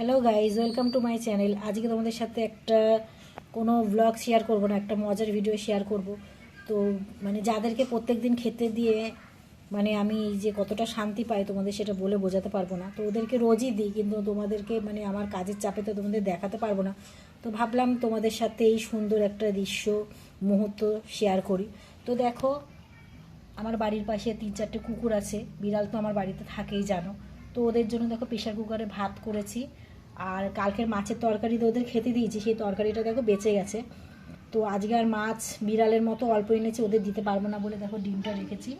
Hello guys welcome to my channel আজকে তোমাদের সাথে একটা কোনো ব্লগ শেয়ার করব না, একটা মজার ভিডিও শেয়ার করব। তো মানে যাদেরকে প্রত্যেক দিন খেতে দিয়ে মানে আমি যে কতটা শান্তি পাই তোমাদের সেটা বলে বোঝাতে পারব না। তো ওদেরকে রোজই দিই, কিন্তু তোমাদেরকে মানে আমার কাজের চাপে তো তোমাদের দেখাতে পারব না। তো ভাবলাম তোমাদের সাথে এই সুন্দর একটা দৃশ্য, মুহূর্ত শেয়ার করি। তো দেখো, আমার বাড়ির পাশে তিন চারটে কুকুর আছে। বিড়াল তো আমার বাড়িতে থাকেই, জানো। তো ওদের জন্য দেখো প্রেশার কুকারে ভাত করেছি। আর কালকের মাছের তরকারি তো ওদের খেতে দিয়েছি, সেই তরকারিটা দেখো বেঁচে গেছে। তো আজকে আর মাছ বিড়ালের মতো অল্প এনেছি, ওদের দিতে পারব না বলে দেখো ডিমটা রেখেছি।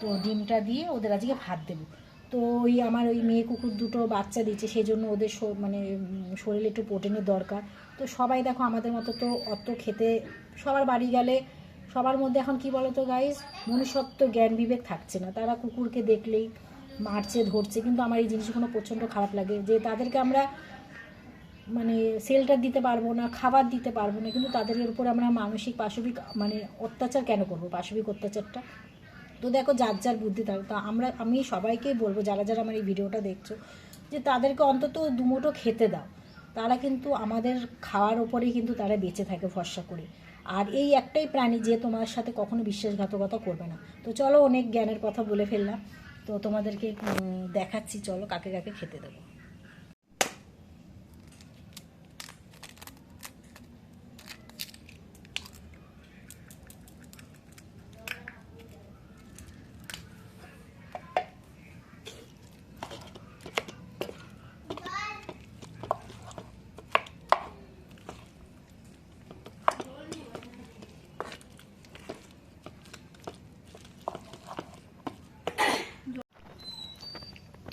তো ডিমটা দিয়ে ওদের আজকে ভাত দেবো। তো ওই আমার ওই মেয়ে কুকুর দুটো বাচ্চা দিচ্ছে সেই জন্য ওদের মানে শরীরে একটু প্রোটিনের দরকার। তো সবাই দেখো আমাদের মতো তো অত খেতে, সবার বাড়ি গেলে সবার মধ্যে এখন কি বলতো গাইজ মনুষ্যত্ব জ্ঞান বিবেক থাকছে না। তারা কুকুরকে দেখলেই মারছে, ধরছে, কিন্তু আমার এই জিনিসগুলো প্রচণ্ড খারাপ লাগে। যে তাদেরকে আমরা মানে সেলটার দিতে পারব না, খাবার দিতে পারব না, কিন্তু তাদের উপর আমরা মানসিক, পাশবিক মানে অত্যাচার কেন করব? পাশবিক অত্যাচারটা? তো দেখো যার যার বুদ্ধি থাকে তা আমরা, আমি সবাইকেই বলব, যারা যারা আমার এই ভিডিওটা দেখছ, যে তাদেরকে অন্তত দুমুঠো খেতে দাও। তারা কিন্তু আমাদের খাওয়ার ওপরেই কিন্তু তারা বেঁচে থাকে ভরসা করে। আর এই একটাই প্রাণী যে তোমার সাথে কখনো বিশ্বাসঘাতকতা করবে না। তো চলো অনেক জ্ঞানের কথা বলে ফেললাম। তো তোমাদেরকে দেখাচ্ছি, চলো কাকে কাকে খেতে দেবো।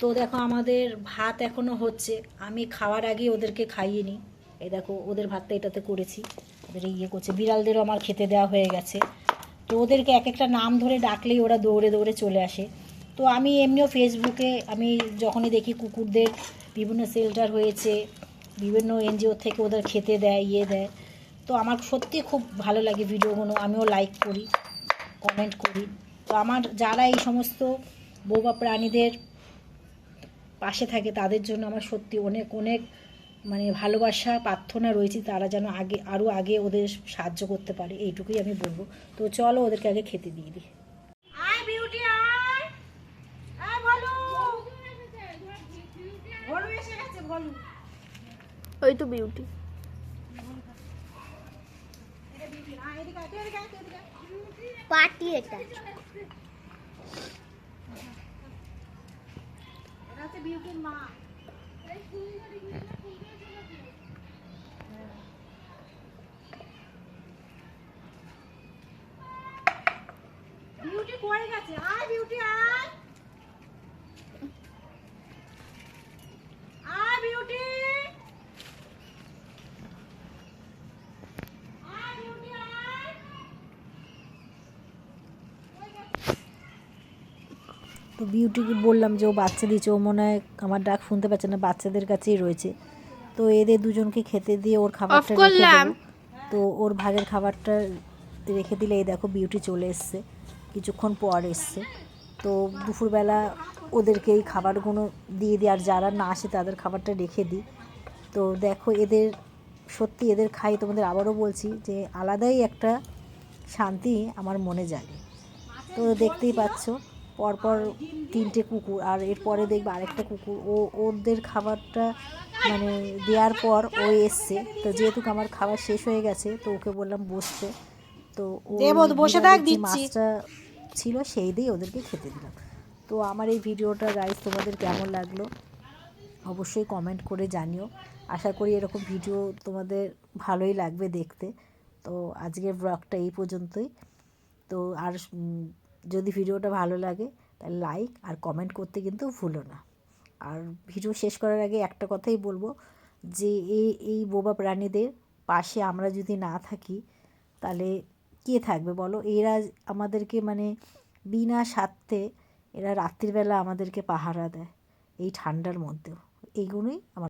তো দেখো আমাদের ভাত এখনও হচ্ছে। আমি খাওয়ার আগে ওদেরকে খাইয়ে নিই। এই দেখো, ওদের ভাতটা এটাতে করেছি। ওদের ইয়ে করছে। বিড়ালদেরও আমার খেতে দেওয়া হয়ে গেছে। তো ওদেরকে এক একটা নাম ধরে ডাকলেই ওরা দৌড়ে দৌড়ে চলে আসে। তো আমি এমনিও ফেসবুকে আমি যখনই দেখি কুকুরদের বিভিন্ন শেল্টার হয়েছে, বিভিন্ন এনজিও থেকে ওদের খেতে দেয় ইয়ে দেয়, তো আমার সত্যি খুব ভালো লাগে ভিডিওগুলো। আমিও লাইক করি কমেন্ট করি। তো আমার যারা এই সমস্ত বোবা প্রাণীদের পাশে থাকে তাদের জন্য আমার সত্যি অনেক অনেক মানে ভালোবাসা প্রার্থনা রয়েছে তারা যেন আগে আরও আগে ওদের সাহায্য করতে পারে এইটুকুই আমি বলব। তো চলো ওদেরকে আগে খেতে দিয়ে দিই। আয় বিউটি আয়। আয় বলো। বলো এসে গেছে বলো। ওই তো বিউটি। পার্টি এটা। বিউটির মা। বিউটি কই গেছে আয় বিউটি আয় বিউটি আয় তো বিউটিকে বললাম যে ও বাচ্চা দিয়েছে ও মনে হয় আমার ডাক শুনতে পাচ্ছে না বাচ্চাদের কাছেই রয়েছে। তো এদের দুজনকে খেতে দিয়ে ওর খাবারটা রেখে করলাম। তো ওর ভাগের খাবারটা রেখে দিলে এই দেখো বিউটি চলে এসছে। কিছুক্ষণ পর এসছে। তো দুপুরবেলা ওদেরকে এই খাবারগুলো দিয়ে দিই আর যারা না আসে তাদের খাবারটা রেখে দিই। তো দেখো এদের সত্যি এদের খাই তোমাদের আবারও বলছি যে আলাদাই একটা শান্তি আমার মনে জাগে। তো দেখতেই পাচ্ছ। পরপর তিনটে কুকুর আর এরপরে দেখবে আরেকটা কুকুর। ও ওদের খাবারটা মানে দেওয়ার পর ও এসছে। তো যেহেতু আমার খাবার শেষ হয়ে গেছে তো ওকে বললাম বসতে। তো ও বসে থাক মাছটা ছিল সেই দিয়ে ওদেরকে খেতে দিলাম। তো আমার এই ভিডিওটা গাইজ তোমাদের কেমন লাগল? অবশ্যই কমেন্ট করে জানিও। আশা করি এরকম ভিডিও তোমাদের ভালোই লাগবে দেখতে। তো আজকের ব্লগটা এই পর্যন্তই। তো আর যদি ভিডিওটা ভালো লাগে, তাহলে লাইক আর কমেন্ট করতে কিন্তু ভুলো না। আর ভিডিও শেষ করার আগে একটা কথাই বলব যে এই এই বোবা প্রাণীদের পাশে আমরা যদি না থাকি, তাহলে কে থাকবে বলো? এরা আমাদেরকে মানে বিনা স্বার্থে এরা রাত্রিবেলা আমাদেরকে পাহারা দেয়, এই ঠান্ডার মধ্যেও। এইগুলোই আমার